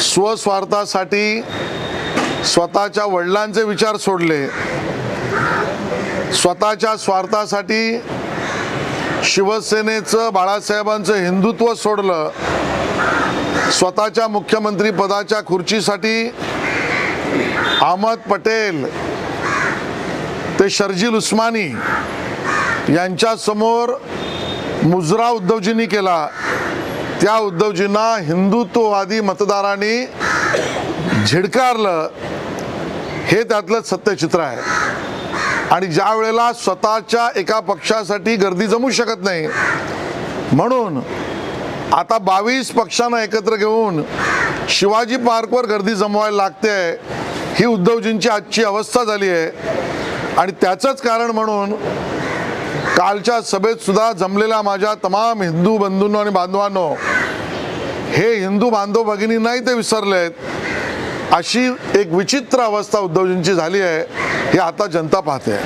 स्वस्वार्थासाठी स्वतःच्या वडिलांचे विचार सोडले. स्वतःच्या स्वार्थासाठी शिवसेनेचं बाळासाहेबांचं हिंदुत्व सोडलं. स्वतःच्या मुख्यमंत्री पदाच्या खुर्चीसाठी अहमद पटेल ते शर्जील उस्मानी यांच्यासमोर मुजरा उद्धवजींनी केला. त्या उद्धवजींना हिंदुत्ववादी मतदारांनी झिडकारलं हे त्यातलं सत्यचित्र आहे. आणि ज्या वेळेला स्वतःच्या एका पक्षासाठी गर्दी जमू शकत नाही म्हणून आता बावीस पक्षांना एकत्र घेऊन शिवाजी पार्कवर गर्दी जमवायला लागते ही उद्धवजींची आजची अवस्था झाली आहे. आणि त्याचंच कारण म्हणून कालच्या सभेत सुद्धा जमलेल्या माझ्या तमाम हिंदू बंधूंनो आणि बांधवांनो हे हिंदू बांधव भगिनी नाही ते विसरलेत. अशी एक विचित्र अवस्था उद्धवजींची झाली आहे हे आता जनता पाहते.